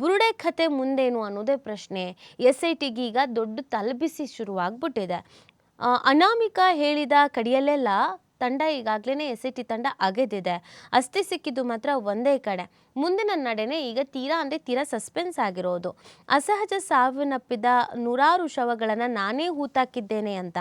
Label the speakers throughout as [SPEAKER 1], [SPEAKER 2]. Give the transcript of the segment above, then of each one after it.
[SPEAKER 1] ಬುರುಡೆ ಕತೆ ಮುಂದೇನು ಅನ್ನೋದೇ ಪ್ರಶ್ನೆ. ಎಸ್ ಐ ಟಿಗೆ ಈಗ ದೊಡ್ಡ ತಲುಪಿಸಿ ಶುರುವಾಗ್ಬಿಟ್ಟಿದೆ. ಅನಾಮಿಕ ಹೇಳಿದ ಕಡೆಯಲ್ಲೆಲ್ಲ ತಂಡ ಈಗಾಗಲೇ ಎಸ್ ಐ ಟಿ ತಂಡ ಅಗೆದಿದೆ. ಅಸ್ಥಿ ಸಿಕ್ಕಿದ್ದು ಮಾತ್ರ ಒಂದೇ ಕಡೆ. ಮುಂದಿನ ನಡೆನೆ ಈಗ ತೀರಾ ಅಂದರೆ ತೀರಾ ಸಸ್ಪೆನ್ಸ್ ಆಗಿರೋದು. ಅಸಹಜ ಸಾವನ್ನಪ್ಪಿದ ನೂರಾರು ಶವಗಳನ್ನು ನಾನೇ ಹೂತಾಕಿದ್ದೇನೆ ಅಂತ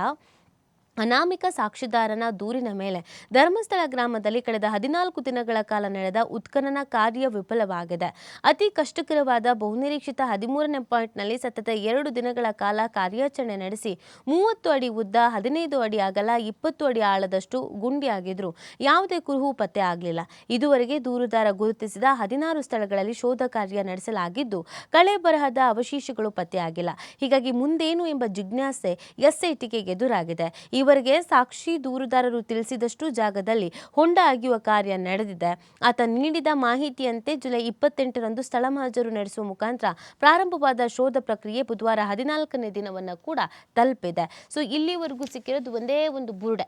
[SPEAKER 1] ಅನಾಮಿಕ ಸಾಕ್ಷಿದಾರನ ದೂರಿನ ಮೇಲೆ ಧರ್ಮಸ್ಥಳ ಗ್ರಾಮದಲ್ಲಿ ಕಳೆದ ಹದಿನಾಲ್ಕು ದಿನಗಳ ಕಾಲ ನಡೆದ ಉತ್ಖನನ ಕಾರ್ಯ ವಿಫಲವಾಗಿದೆ. ಅತಿ ಕಷ್ಟಕರವಾದ ಬಹುನಿರೀಕ್ಷಿತ ಹದಿಮೂರನೇ ಪಾಯಿಂಟ್ನಲ್ಲಿ ಸತತ ಎರಡು ದಿನಗಳ ಕಾಲ ಕಾರ್ಯಾಚರಣೆ ನಡೆಸಿ ಮೂವತ್ತು ಅಡಿ ಉದ್ದ, ಹದಿನೈದು ಅಡಿ ಅಗಲ, ಇಪ್ಪತ್ತು ಅಡಿ ಆಳದಷ್ಟು ಗುಂಡಿಯಾಗಿದ್ರು. ಯಾವುದೇ ಕುರುಹು ಪತ್ತೆ ಆಗಲಿಲ್ಲ. ಇದುವರೆಗೆ ದೂರುದಾರ ಗುರುತಿಸಿದ ಹದಿನಾರು ಸ್ಥಳಗಳಲ್ಲಿ ಶೋಧ ಕಾರ್ಯ ನಡೆಸಲಾಗಿದ್ದು, ಕಳೆ ಬರಹದ ಅವಶೇಷಗಳು ಪತ್ತೆಯಾಗಿಲ್ಲ ಹೀಗಾಗಿ ಮುಂದೇನು ಎಂಬ ಜಿಜ್ಞಾಸೆ ಎಸ್ಐಟಿಗೆ ಎದುರಾಗಿದೆ. ಈವರೆಗೆ ಸಾಕ್ಷಿ ದೂರುದಾರರು ತಿಳಿಸಿದಷ್ಟು ಜಾಗದಲ್ಲಿ ಹೊಂಡ ಅಗೆಯುವ ಕಾರ್ಯ ನಡೆದಿದೆ. ಆತ ನೀಡಿದ ಮಾಹಿತಿಯಂತೆ ಜುಲೈ ಇಪ್ಪತ್ತೆಂಟರಂದು ಸ್ಥಳ ಮಹಜರು ನಡೆಸುವ ಮುಖಾಂತರ ಪ್ರಾರಂಭವಾದ ಶೋಧ ಪ್ರಕ್ರಿಯೆ ಬುಧವಾರ ಹದಿನಾಲ್ಕನೇ ದಿನವನ್ನು ಕೂಡ ತಲುಪಿದೆ. ಸೊ ಇಲ್ಲಿವರೆಗೂ ಸಿಕ್ಕಿರೋದು ಒಂದೇ ಒಂದು ಬುರುಡೆ.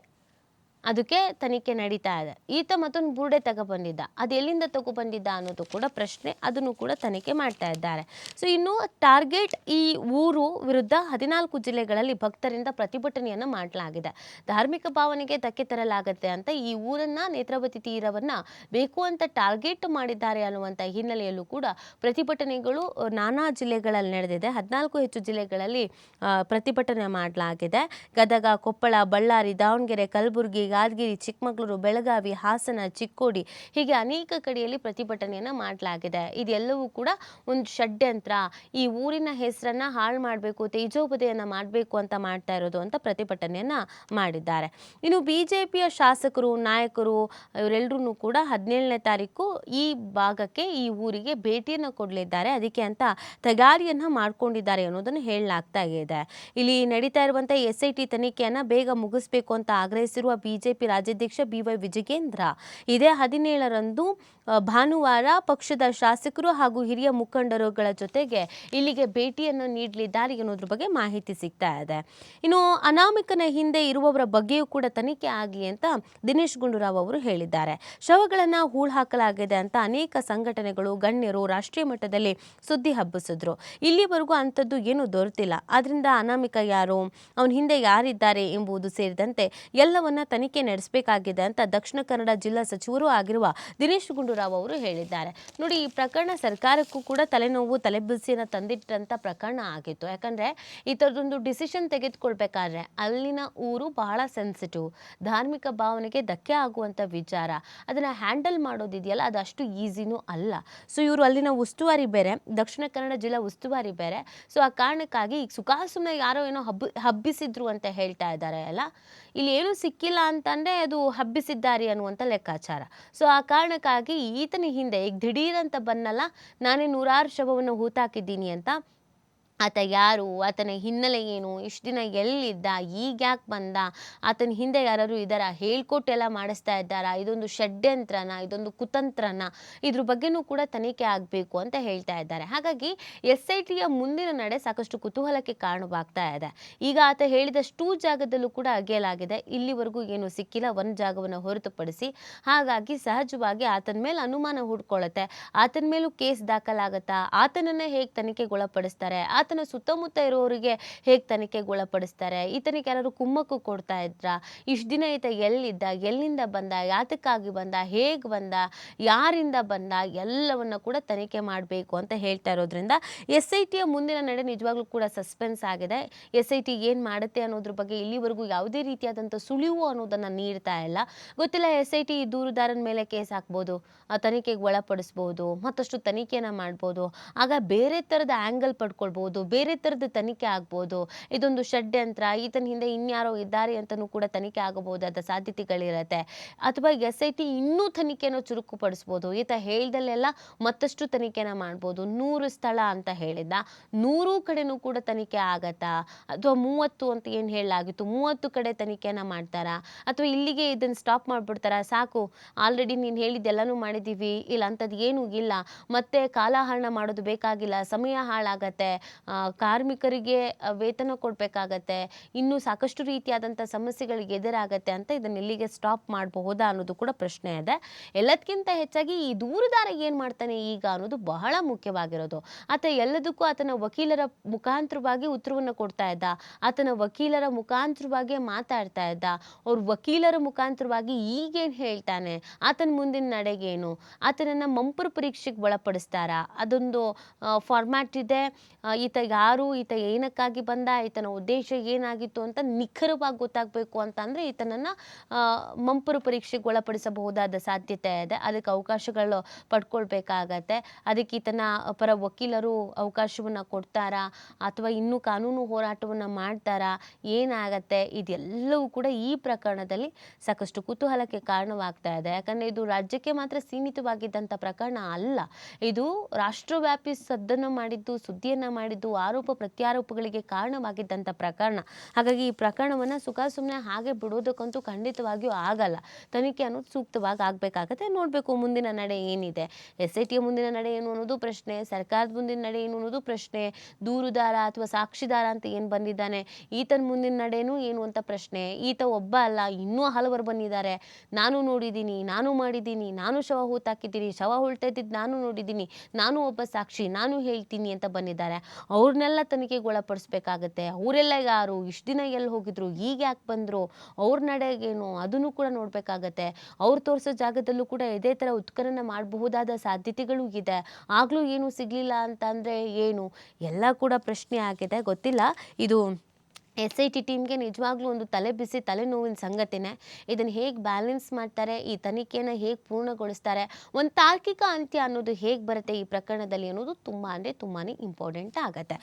[SPEAKER 1] ಅದಕ್ಕೆ ತನಿಖೆ ನಡೀತಾ ಇದೆ. ಈತ ಮತ್ತೊಂದು ಬುರುಡೆ ತಗೊಬಂದಿದ್ದ. ಅದು ಎಲ್ಲಿಂದ ತಗೊಬಂದಿದ್ದ ಅನ್ನೋದು ಕೂಡ ಪ್ರಶ್ನೆ. ಅದನ್ನು ಕೂಡ ತನಿಖೆ ಮಾಡ್ತಾ ಇದ್ದಾರೆ. ಸೊ ಇನ್ನು ಟಾರ್ಗೆಟ್ ಈ ಊರು ವಿರುದ್ಧ ಹದಿನಾಲ್ಕು ಜಿಲ್ಲೆಗಳಲ್ಲಿ ಭಕ್ತರಿಂದ ಪ್ರತಿಭಟನೆಯನ್ನು ಮಾಡಲಾಗಿದೆ. ಧಾರ್ಮಿಕ ಭಾವನೆಗೆ ಧಕ್ಕೆ ತರಲಾಗುತ್ತೆ ಅಂತ ಈ ಊರನ್ನ ನೇತ್ರಾವತಿ ತೀರವನ್ನ ಬೇಕು ಅಂತ ಟಾರ್ಗೆಟ್ ಮಾಡಿದ್ದಾರೆ ಅನ್ನುವಂಥ ಹಿನ್ನೆಲೆಯಲ್ಲೂ ಕೂಡ ಪ್ರತಿಭಟನೆಗಳು ನಾನಾ ಜಿಲ್ಲೆಗಳಲ್ಲಿ ನಡೆದಿದೆ. ಹದಿನಾಲ್ಕು ಹೆಚ್ಚು ಜಿಲ್ಲೆಗಳಲ್ಲಿ ಪ್ರತಿಭಟನೆ ಮಾಡಲಾಗಿದೆ. ಗದಗ, ಕೊಪ್ಪಳ, ಬಳ್ಳಾರಿ, ದಾವಣಗೆರೆ, ಕಲಬುರಗಿ ಯಾದಗಿರಿ, ಚಿಕ್ಕಮಗಳೂರು, ಬೆಳಗಾವಿ, ಹಾಸನ, ಚಿಕ್ಕೋಡಿ ಹೀಗೆ ಅನೇಕ ಕಡೆಯಲ್ಲಿ ಪ್ರತಿಭಟನೆಯನ್ನು ಮಾಡಲಾಗಿದೆ. ಇದೆಲ್ಲವೂ ಕೂಡ ಒಂದು ಷಡ್ಯಂತ್ರ. ಈ ಊರಿನ ಹೆಸರನ್ನ ಹಾಳು ಮಾಡಬೇಕು ತೇಜೋಪದೆಯನ್ನು ಮಾಡಬೇಕು ಅಂತ ಮಾಡ್ತಾ ಇರೋದು ಅಂತ ಪ್ರತಿಭಟನೆಯನ್ನ ಮಾಡಿದ್ದಾರೆ. ಇನ್ನು ಬಿಜೆಪಿಯ ಶಾಸಕರು, ನಾಯಕರು ಇವರೆಲ್ಲರೂ ಕೂಡ ಹದಿನೇಳನೇ ತಾರೀಕು ಈ ಭಾಗಕ್ಕೆ ಈ ಊರಿಗೆ ಭೇಟಿಯನ್ನು ಕೊಡಲಿದ್ದಾರೆ. ಅದಕ್ಕೆ ಅಂತ ತಯಾರಿಯನ್ನ ಮಾಡಿಕೊಂಡಿದ್ದಾರೆ ಅನ್ನೋದನ್ನು ಹೇಳಲಾಗ್ತಾ ಇದೆ. ಇಲ್ಲಿ ನಡೀತಾ ಇರುವಂಥ ಎಸ್ ಐ ಟಿ ತನಿಖೆಯನ್ನು ಬೇಗ ಮುಗಿಸ್ಬೇಕು ಅಂತ ಆಗ್ರಹಿಸಿರುವ ಬಿಜೆಪಿ ರಾಜ್ಯಾಧ್ಯಕ್ಷ ಬಿ ವೈ ವಿಜಯೇಂದ್ರ. ಇದೇ ಹದಿನೇಳರಂದು ಭಾನುವಾರ ಪಕ್ಷದ ಶಾಸಕರು ಹಾಗೂ ಹಿರಿಯ ಮುಖಂಡರುಗಳ ಜೊತೆಗೆ ಇಲ್ಲಿಗೆ ಭೇಟಿಯನ್ನು ನೀಡಲಿದ್ದಾರೆ ಅನ್ನೋದ್ರ ಬಗ್ಗೆ ಮಾಹಿತಿ ಸಿಗ್ತಾ ಇದೆ. ಇನ್ನು ಅನಾಮಿಕನ ಹಿಂದೆ ಇರುವವರ ಬಗ್ಗೆಯೂ ಕೂಡ ತನಿಖೆ ಆಗಲಿ ಅಂತ ದಿನೇಶ್ ಗುಂಡೂರಾವ್ ಅವರು ಹೇಳಿದ್ದಾರೆ. ಶವಗಳನ್ನು ಹೂಳು ಹಾಕಲಾಗಿದೆ ಅಂತ ಅನೇಕ ಸಂಘಟನೆಗಳು, ಗಣ್ಯರು ರಾಷ್ಟ್ರೀಯ ಮಟ್ಟದಲ್ಲಿ ಸುದ್ದಿ ಹಬ್ಬಿಸಿದ್ರು. ಇಲ್ಲಿವರೆಗೂ ಅಂಥದ್ದು ಏನೂ ದೊರೆತಿಲ್ಲ. ಆದ್ರಿಂದ ಅನಾಮಿಕ ಯಾರು, ಅವನ ಹಿಂದೆ ಯಾರಿದ್ದಾರೆ ಎಂಬುದು ಸೇರಿದಂತೆ ಎಲ್ಲವನ್ನ ತನಿಖೆ ನಡೆಸಬೇಕಾಗಿದೆ ಅಂತ ದಕ್ಷಿಣ ಕನ್ನಡ ಜಿಲ್ಲಾ ಸಚಿವರು ಆಗಿರುವ ದಿನೇಶ್ ಗುಂಡೂರಾವ್ ಅವರು ಹೇಳಿದ್ದಾರೆ. ನೋಡಿ, ಈ ಪ್ರಕರಣ ಸರ್ಕಾರಕ್ಕೂ ಕೂಡ ತಲೆನೋವು ತಲೆಬಿಸಿಯನ್ನು ತಂದಿಟ್ಟಂಥ ಪ್ರಕರಣ ಆಗಿತ್ತು. ಯಾಕಂದ್ರೆ, ಈ ಥರದೊಂದು ಡಿಸಿಷನ್ ತೆಗೆದುಕೊಳ್ಬೇಕಾದ್ರೆ ಅಲ್ಲಿನ ಊರು ಬಹಳ ಸೆನ್ಸಿಟಿವ್ ಧಾರ್ಮಿಕ ಭಾವನೆಗೆ ಧಕ್ಕೆ ಆಗುವಂಥ ವಿಚಾರ. ಅದನ್ನ ಹ್ಯಾಂಡಲ್ ಮಾಡೋದಿದೆಯಲ್ಲ, ಅದು ಅಷ್ಟು ಈಸಿನೂ ಅಲ್ಲ. ಸೊ ಇವರು ಅಲ್ಲಿನ ಉಸ್ತುವಾರಿ ಬೇರೆ, ದಕ್ಷಿಣ ಕನ್ನಡ ಜಿಲ್ಲಾ ಉಸ್ತುವಾರಿ ಬೇರೆ. ಸೊ ಆ ಕಾರಣಕ್ಕಾಗಿ ಈಗ ಸುಖಾಸುಮ್ಮನೆ ಯಾರೋ ಏನೋ ಹಬ್ಬ, ಹಬ್ಬಿಸಿದ್ರು ಅಂತ ಹೇಳ್ತಾ ಇದ್ದಾರೆ ಅಲ್ಲ. ಇಲ್ಲಿ ಏನೂ ಸಿಕ್ಕಿಲ್ಲ ಅಂತಂದ್ರೆ ಅದು ಹಬ್ಬಿಸಿದ್ದಾರೆ ಅನ್ನುವಂಥ ಲೆಕ್ಕಾಚಾರ. ಸೊ ಆ ಕಾರಣಕ್ಕಾಗಿ ಈತನ ಹಿಂದೆ ಈಗ ದಿಢೀರಂತ ಬನ್ನಲ್ಲ ನಾನೇ ನೂರಾರು ಶವವನ್ನು ಹೂತಾಕಿದ್ದೀನಿ ಅಂತ ಆತ ಯಾರು? ಆತನ ಹಿನ್ನೆಲೆ ಏನು? ಇಷ್ಟು ದಿನ ಎಲ್ಲಿದ್ದ? ಈಗ ಯಾಕೆ ಬಂದ? ಆತನ ಹಿಂದೆ ಯಾರಾದ್ರು ಇದ್ದಾರ? ಹೇಳ್ಕೊಟ್ಟೆಲ್ಲ ಮಾಡಿಸ್ತಾ ಇದ್ದಾರಾ? ಇದೊಂದು ಷಡ್ಯಂತ್ರನ, ಇದೊಂದು ಕುತಂತ್ರನ, ಇದ್ರ ಬಗ್ಗೆನೂ ಕೂಡ ತನಿಖೆ ಆಗಬೇಕು ಅಂತ ಹೇಳ್ತಾ ಇದ್ದಾರೆ. ಹಾಗಾಗಿ ಎಸ್ ಐ ಟಿಯ ಮುಂದಿನ ನಡೆ ಸಾಕಷ್ಟು ಕುತೂಹಲಕ್ಕೆ ಕಾರಣವಾಗ್ತಾ ಇದೆ. ಈಗ ಆತ ಹೇಳಿದಷ್ಟು ಜಾಗದಲ್ಲೂ ಕೂಡ ಅಗೆಯಲಾಗಿದೆ. ಇಲ್ಲಿವರೆಗೂ ಏನು ಸಿಕ್ಕಿಲ್ಲ. ಒಂದು ಜಾಗವನ್ನು ಹೊರತುಪಡಿಸಿ. ಹಾಗಾಗಿ ಸಹಜವಾಗಿ ಆತನ ಮೇಲೆ ಅನುಮಾನ ಹುಡ್ಕೊಳ್ಳುತ್ತೆ ಆತನ ಮೇಲೂ ಕೇಸ್ ದಾಖಲಾಗತ್ತಾ? ಆತನನ್ನೇ ಹೇಗೆ ತನಿಖೆಗೊಳಪಡಿಸ್ತಾರೆ? ಆತನ ಸುತ್ತಮುತ್ತ ಇರೋರಿಗೆ ಹೇಗೆ ತನಿಖೆಗೊಳಪಡಿಸ್ತಾರೆ? ಈತನಿಗೆ ಯಾರು ಕುಮ್ಮಕ್ಕು ಕೊಡ್ತಾ ಇದ್ರ? ಇಷ್ಟು ದಿನ ಈತ ಎಲ್ಲಿದ್ದ? ಎಲ್ಲಿಂದ ಬಂದ? ಯಾತಕ್ಕಾಗಿ ಬಂದ? ಹೇಗೆ ಬಂದ? ಯಾರಿಂದ ಬಂದ? ಎಲ್ಲವನ್ನ ಕೂಡ ತನಿಖೆ ಮಾಡಬೇಕು ಅಂತ ಹೇಳ್ತಾ ಇರೋದ್ರಿಂದ ಎಸ್ ಐ ಟಿಯ ಮುಂದಿನ ನಡೆ ನಿಜವಾಗ್ಲೂ ಕೂಡ ಸಸ್ಪೆನ್ಸ್ ಆಗಿದೆ. ಎಸ್ ಐ ಟಿ ಏನು ಮಾಡುತ್ತೆ ಅನ್ನೋದ್ರ ಬಗ್ಗೆ ಇಲ್ಲಿವರೆಗೂ ಯಾವುದೇ ರೀತಿಯಾದಂಥ ಸುಳಿವು ಅನ್ನೋದನ್ನು ನೀಡ್ತಾ ಇಲ್ಲ. ಗೊತ್ತಿಲ್ಲ ಎಸ್ ಐ ಟಿ ದೂರುದಾರನ ಮೇಲೆ ಕೇಸ್ ಹಾಕ್ಬೋದು ತನಿಖೆಗೆ ಒಳಪಡಿಸ್ಬೋದು, ಮತ್ತಷ್ಟು ತನಿಖೆನ ಮಾಡ್ಬೋದು. ಆಗ ಬೇರೆ ಥರದ ಆ್ಯಂಗಲ್ ಪಡ್ಕೊಳ್ಬೋದು. ಬೇರೆ ಥರದ ತನಿಖೆ ಆಗ್ಬೋದು, ಇದೊಂದು ಷಡ್ಯಂತ್ರ, ಈತನ ಹಿಂದೆ ಇನ್ಯಾರೋ ಇದ್ದಾರೆ ಅಂತಲೂ ಕೂಡ ತನಿಖೆ ಆಗಬಹುದಾದ ಸಾಧ್ಯತೆಗಳಿರುತ್ತೆ. ಅಥವಾ ಎಸ್ ಐ ಟಿ ಇನ್ನೂ ತನಿಖೆನ ಚುರುಕುಪಡಿಸ್ಬೋದು, ಈತ ಹೇಳ್ದಲ್ಲೆಲ್ಲ ಮತ್ತಷ್ಟು ತನಿಖೆನ ಮಾಡ್ಬೋದು, ನೂರು ಸ್ಥಳ ಅಂತ ಹೇಳಿದ್ದ. ನೂರು ಕಡೆನೂ ಕೂಡ ತನಿಖೆ ಆಗತ್ತಾ? ಅಥವಾ ಮೂವತ್ತು ಅಂತ ಏನು ಹೇಳಲಾಗಿತ್ತು? ಮೂವತ್ತು ಕಡೆ ತನಿಖೆನ ಮಾಡ್ತಾರಾ? ಅಥವಾ ಇಲ್ಲಿಗೆ ಇದನ್ನು ಸ್ಟಾಪ್ ಮಾಡ್ಬಿಡ್ತಾರಾ? ಸಾಕು, ಆಲ್ರೆಡಿ ನೀನು ಹೇಳಿದ್ದೆಲ್ಲನೂ ಮಾಡಿದ್ದೀವಿ ಇಲ್ಲ ಅಂಥದ್ದು ಏನೂ ಇಲ್ಲ. ಮತ್ತೆ ಕಾಲಹರಣ ಮಾಡೋದು ಬೇಕಾಗಿಲ್ಲ, ಸಮಯ ಹಾಳಾಗತ್ತೆ. ಕಾರ್ಮಿಕರಿಗೆ ವೇತನ ಕೊಡಬೇಕಾಗತ್ತೆ ಇನ್ನೂ ಸಾಕಷ್ಟು ರೀತಿಯಾದಂಥ ಸಮಸ್ಯೆಗಳಿಗೆ ಎದುರಾಗತ್ತೆ ಅಂತ ಇದನ್ನು ಇಲ್ಲಿಗೆ ಸ್ಟಾಪ್ ಮಾಡಬಹುದಾ ಅನ್ನೋದು ಕೂಡ ಪ್ರಶ್ನೆ ಇದೆ. ಎಲ್ಲದಕ್ಕಿಂತ ಹೆಚ್ಚಾಗಿ ಈ ದೂರುದಾರ ಏನು ಮಾಡ್ತಾನೆ ಈಗ ಅನ್ನೋದು ಬಹಳ ಮುಖ್ಯವಾಗಿರೋದು. ಆತ ಎಲ್ಲದಕ್ಕೂ ಆತನ ವಕೀಲರ ಮುಖಾಂತರವಾಗಿ ಉತ್ತರವನ್ನು ಕೊಡ್ತಾ ಇದ್ದ ಆತನ ವಕೀಲರ ಮುಖಾಂತರವಾಗಿ ಮಾತಾಡ್ತಾ ಇದ್ದ ಅವ್ರ ವಕೀಲರ ಮುಖಾಂತರವಾಗಿ ಈಗೇನು ಹೇಳ್ತಾನೆ ಆತನ ಮುಂದಿನ ನಡೆಗೇನು ಆತನನ್ನು ಮಂಪರು ಪರೀಕ್ಷೆಗೆ ಒಳಪಡಿಸ್ತಾರ ಅದೊಂದು ಫಾರ್ಮ್ಯಾಟ್ ಇದೆ ಆ, ಈತ ಯಾರು, ಈತ ಏನಕ್ಕಾಗಿ ಬಂದ, ಈತನ ಉದ್ದೇಶ ಏನಾಗಿತ್ತು ಅಂತ ನಿಖರವಾಗಿ ಗೊತ್ತಾಗಬೇಕು ಅಂತಂದರೆ ಈತನನ್ನು ಮಂಪರು ಪರೀಕ್ಷೆಗೆ ಒಳಪಡಿಸಬಹುದಾದ ಸಾಧ್ಯತೆ ಇದೆ. ಅದಕ್ಕೆ ಅವಕಾಶಗಳು ಪಡ್ಕೊಳ್ಬೇಕಾಗತ್ತೆ. ಅದಕ್ಕೆ ಈತನ ಪರ ವಕೀಲರು ಅವಕಾಶವನ್ನು ಕೊಡ್ತಾರಾ, ಅಥವಾ ಇನ್ನೂ ಕಾನೂನು ಹೋರಾಟವನ್ನು ಮಾಡ್ತಾರಾ, ಏನಾಗತ್ತೆ, ಇದೆಲ್ಲವೂ ಕೂಡ ಈ ಪ್ರಕರಣದಲ್ಲಿ ಸಾಕಷ್ಟು ಕುತೂಹಲಕ್ಕೆ ಕಾರಣವಾಗ್ತಾ ಇದೆ. ಯಾಕಂದರೆ ಇದು ರಾಜ್ಯಕ್ಕೆ ಮಾತ್ರ ಸೀಮಿತವಾಗಿದ್ದಂಥ ಪ್ರಕರಣ ಅಲ್ಲ. ಇದು ರಾಷ್ಟ್ರವ್ಯಾಪಿ ಸದ್ದನ್ನು ಮಾಡಿದ್ದು, ಸುದ್ದಿಯನ್ನು ಮಾಡಿದ್ದು ಆರೋಪ ಪ್ರತ್ಯಾರೋಪಗಳಿಗೆ ಕಾರಣವಾಗಿದ್ದಂಥ ಪ್ರಕರಣ. ಹಾಗಾಗಿ ಈ ಪ್ರಕರಣವನ್ನು ಸುಖ ಸುಮ್ಮನೆ ಹಾಗೆ ಬಿಡೋದಕ್ಕಂತೂ ಖಂಡಿತವಾಗಿಯೂ ಆಗಲ್ಲ. ತನಿಖೆ ಅನ್ನೋದು ಸೂಕ್ತವಾಗಿ ಆಗಬೇಕಾಗತ್ತೆ. ನೋಡಬೇಕು ಮುಂದಿನ ನಡೆ ಏನಿದೆ. ಎಸ್ ಐ ಟಿಯ ಮುಂದಿನ ನಡೆ ಏನು ಅನ್ನೋದು ಪ್ರಶ್ನೆ, ಸರ್ಕಾರದ ಮುಂದಿನ ನಡೆ ಏನು ಅನ್ನೋದು ಪ್ರಶ್ನೆ, ದೂರುದಾರ ಅಥವಾ ಸಾಕ್ಷಿದಾರ ಅಂತ ಏನು ಬಂದಿದ್ದಾನೆ, ಈತನ ಮುಂದಿನ ನಡೆಯೂ ಏನು ಅಂತ ಪ್ರಶ್ನೆ. ಈತ ಒಬ್ಬ ಅಲ್ಲ, ಇನ್ನೂ ಹಲವರು ಬಂದಿದ್ದಾರೆ. ನಾನು ನೋಡಿದ್ದೀನಿ, ನಾನು ಮಾಡಿದ್ದೀನಿ, ನಾನು ಶವ ಹೂತಾಕಿದ್ದೀನಿ ಶವ ಹುಳ್ತೈತಿದ್ದು ನಾನು ನೋಡಿದ್ದೀನಿ, ನಾನು ಒಬ್ಬ ಸಾಕ್ಷಿ, ನಾನು ಹೇಳ್ತೀನಿ ಅಂತ ಬಂದಿದ್ದಾರೆ. ಅವ್ರನ್ನೆಲ್ಲ ತನಿಖೆಗೆ ಒಳಪಡಿಸ್ಬೇಕಾಗತ್ತೆ ಅವರೆಲ್ಲ ಯಾರು? ಇಷ್ಟು ದಿನ ಎಲ್ಲಿ ಹೋಗಿದ್ರು? ಈಗ ಯಾಕೆ ಬಂದರು? ಅವ್ರ ನಡೆಗೇನು? ಅದನ್ನು ಕೂಡ ನೋಡಬೇಕಾಗತ್ತೆ. ಅವ್ರು ತೋರಿಸೋ ಜಾಗದಲ್ಲೂ ಕೂಡ ಇದೇ ಥರ ಉತ್ಖನನ ಮಾಡಬಹುದಾದ ಸಾಧ್ಯತೆಗಳು ಇದೆ. ಆಗಲೂ ಏನು ಸಿಗಲಿಲ್ಲ ಅಂತಂದರೆ ಏನು? ಎಲ್ಲ ಕೂಡ ಪ್ರಶ್ನೆ ಆಗಿದೆ. ಗೊತ್ತಿಲ್ಲ. ಇದು ಎಸ್ ಐ ಟಿ ಟೀಮ್ಗೆ ನಿಜವಾಗ್ಲೂ ಒಂದು ತಲೆ ಬಿಸಿ ತಲೆನೋವಿನ ಸಂಗತಿನೇ. ಇದನ್ನು ಹೇಗೆ ಬ್ಯಾಲೆನ್ಸ್ ಮಾಡ್ತಾರೆ, ಈ ತನಿಖೆಯನ್ನು ಹೇಗೆ ಪೂರ್ಣಗೊಳಿಸ್ತಾರೆ, ಒಂದು ತಾರ್ಕಿಕ ಅಂತ್ಯ ಅನ್ನೋದು ಹೇಗೆ ಬರುತ್ತೆ ಈ ಪ್ರಕರಣದಲ್ಲಿ ಅನ್ನೋದು ತುಂಬ ಅಂದರೆ ತುಂಬಾ ಇಂಪಾರ್ಟೆಂಟ್ ಆಗುತ್ತೆ.